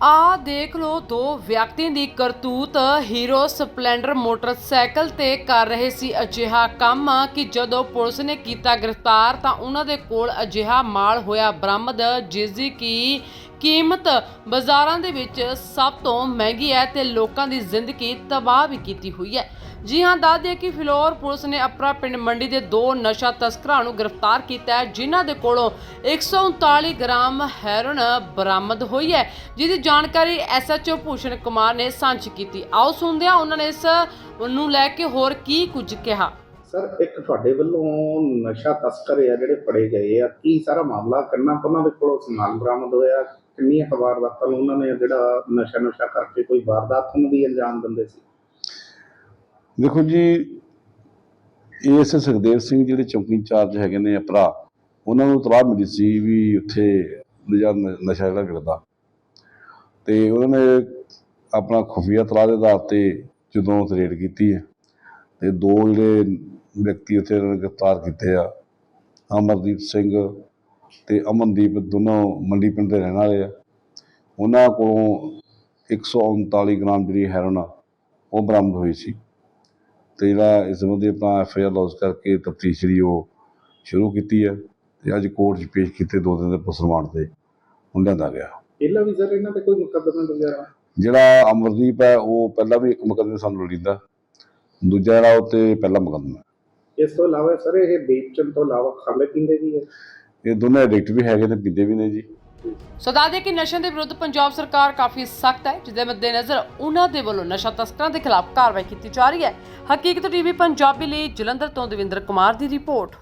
ਆ ਦੇਖ ਲਓ, ਦੋ ਵਿਅਕਤੀਆਂ ਦੀ ਕਰਤੂਤ ਹੀਰੋ ਸਪਲੈਂਡਰ ਮੋਟਰਸਾਈਕਲ ਤੇ ਕਰ ਰਹੇ ਸੀ ਅਜਿਹਾ ਕੰਮ ਕਿ ਜਦੋਂ ਪੁਲਿਸ ਨੇ ਕੀਤਾ ਗ੍ਰਿਫਤਾਰ ਤਾਂ ਉਹਨਾਂ ਦੇ ਕੋਲ ਅਜਿਹਾ ਮਾਲ ਹੋਇਆ ਬਰਾਮਦ, ਜਿਸ ਦੀ ਕੀ ਕੀਮਤ ਬਾਜ਼ਾਰਾਂ ਦੇ ਵਿੱਚ ਸਭ ਤੋਂ ਮਹਿੰਗੀ ਹੈ ਤੇ ਲੋਕਾਂ ਦੀ ਜ਼ਿੰਦਗੀ ਤਬਾਹ ਵੀ ਕੀਤੀ ਹੋਈ ਹੈ। ਜੀ ਹਾਂ, ਦੱਸ ਦਈਏ ਕਿ ਫਿਲੌਰ ਪੁਲਿਸ ਨੇ ਅਪਰਾ ਪਿੰਡ ਮੰਡੀ ਦੇ ਦੋ ਨਸ਼ਾ ਤਸਕਰਾਂ ਨੂੰ ਗ੍ਰਿਫਤਾਰ ਕੀਤਾ ਹੈ, ਜਿਨ੍ਹਾਂ ਦੇ ਕੋਲੋਂ 139 ਗ੍ਰਾਮ ਹੈਰੋਇਨ ਬਰਾਮਦ ਹੋਈ ਹੈ, ਜਿਹਦੀ ਜਾਣਕਾਰੀ ਐਸਐਚਓ ਭੂਸ਼ਣ ਕੁਮਾਰ ਨੇ ਸਾਂਝੀ ਕੀਤੀ। ਆਓ ਸੁਣਦੇ ਹਾਂ ਉਹਨਾਂ ਨੇ ਇਸ ਨੂੰ ਲੈ ਕੇ ਹੋਰ ਕੀ ਕੁਝ ਕਿਹਾ। ਸਰ, ਇੱਕ ਤੁਹਾਡੇ ਵੱਲੋਂ ਨਸ਼ਾ ਤਸਕਰ ਆ ਜਿਹੜੇ ਫੜੇ ਗਏ ਆ, ਕੀ ਸਾਰਾ ਮਾਮਲਾ ਕਿੰਨਾ ਉਹਨਾਂ ਦੇ ਕੋਲੋਂ ਸਮਾਨ ਬਰਾਮਦ ਹੋਇਆ? ਕਿੰਨੀਆਂ ਕੁ ਵਾਰਦਾਤਾਂ ਨੂੰ ਉਹਨਾਂ ਨੇ ਜਿਹੜਾ ਨਸ਼ਾ ਨਸ਼ਾ ਕਰਕੇ ਕੋਈ ਵਾਰਦਾਤ ਨੂੰ ਵੀ ਅੰਜਾਮ ਦਿੰਦੇ ਸੀ? ਦੇਖੋ ਜੀ ਐਸ ਸੁਖਦੇਵ ਸਿੰਘ ਜਿਹੜੇ ਚੌਕੀ ਇੰਚਾਰਜ ਹੈਗੇ ਨੇ ਭਰਾ, ਉਹਨਾਂ ਨੂੰ ਤਲਾਹ ਮਿਲੀ ਸੀ ਵੀ ਉੱਥੇ ਨਸ਼ਾ ਨਸ਼ਾ ਜਿਹੜਾ ਗਿਰਦਾ। ਤੇ ਉਹਨਾਂ ਨੇ ਆਪਣਾ ਖੁਫੀਆ ਤਲਾਹ ਦੇ ਆਧਾਰ ਤੇ ਜਦੋਂ ਰੇਡ ਕੀਤੀ ਹੈ, ਤੇ ਦੋ ਜਿਹੜੇ ਵਿਅਕਤੀ ਉੱਥੇ ਉਹਨਾਂ ਨੇ ਗ੍ਰਿਫਤਾਰ ਕੀਤੇ ਆ। ਅਮਰਦੀਪ ਸਿੰਘ ਤੇ ਅਮਨਦੀਪ ਦੋਨੋਂ ਮੰਡੀ ਪਿੰਡ ਦੇ ਰਹਿਣ ਵਾਲੇ ਆ। ਉਹਨਾਂ ਕੋਲੋਂ 139 ਗ੍ਰਾਮ ਜਿਹੜੀ ਹੈਰੋਨ ਆ ਉਹ ਬਰਾਮਦ ਹੋਈ ਸੀ। ਤੇ ਜਿਹੜਾ ਇਸ ਸੰਬੰਧੀ ਆਪਾਂ ਐਫ ਆਈ ਆਰ ਲੌਜ ਕਰਕੇ ਤਫਤੀਸ਼ ਜਿਹੜੀ ਉਹ ਸ਼ੁਰੂ ਕੀਤੀ ਹੈ ਤੇ ਅੱਜ ਕੋਰਟ 'ਚ ਪੇਸ਼ ਕੀਤੇ ਦੋ ਦਿਨ ਦੇ ਪੁਲਿਸ ਰਿਮਾਂਡ ਤੇ ਹੁਣ ਲਿਆਂਦਾ ਗਿਆ। ਪਹਿਲਾਂ ਵੀ ਸਰ ਇਹਨਾਂ ਤੇ ਕੋਈ ਮੁਕੱਦਮਾ ਵਗੈਰਾ? ਜਿਹੜਾ ਅਮਰਦੀਪ ਹੈ ਉਹ ਪਹਿਲਾਂ ਵੀ ਇੱਕ ਮੁਕੱਦਮੇ ਸਾਨੂੰ ਲੜੀਂਦਾ। ਦੂਜਾ ਜਿਹੜਾ ਉਹ ਤੇ ਪਹਿਲਾ ਮੁਕੱਦਮਾ। ਇਸ ਤੋਂ ਇਲਾਵਾ ਸਰ ਇਹ ਵੇਚਣ ਤੋਂ ਇਲਾਵਾ ਖਾਂਦੇ ਪੀਂਦੇ ਵੀ ਹੈ? ਇਹ ਦੋਨੇ ਐਡਿਕਟ ਵੀ ਹੈਗੇ ਨੇ ਪੀਂਦੇ ਵੀ ਨੇ ਜੀ। ਸੋ ਦੱਸ ਦਈਏ ਕਿ ਨਸ਼ਿਆਂ ਦੇ ਵਿਰੁੱਧ ਪੰਜਾਬ ਸਰਕਾਰ ਕਾਫੀ ਸਖਤ ਹੈ ਜਿਹਦੇ ਮੱਦੇਨਜ਼ਰ ਉਹਨਾਂ ਦੇ ਵੱਲੋਂ ਨਸ਼ਾ ਤਸਕਰਾਂ ਦੇ ਖਿਲਾਫ ਕਾਰਵਾਈ ਕੀਤੀ ਜਾ ਰਹੀ ਹੈ। ਹਕੀਕਤ ਟੀਵੀ ਪੰਜਾਬੀ ਲਈ ਜਲੰਧਰ ਤੋਂ ਦਵਿੰਦਰ ਕੁਮਾਰ ਦੀ ਰਿਪੋਰਟ।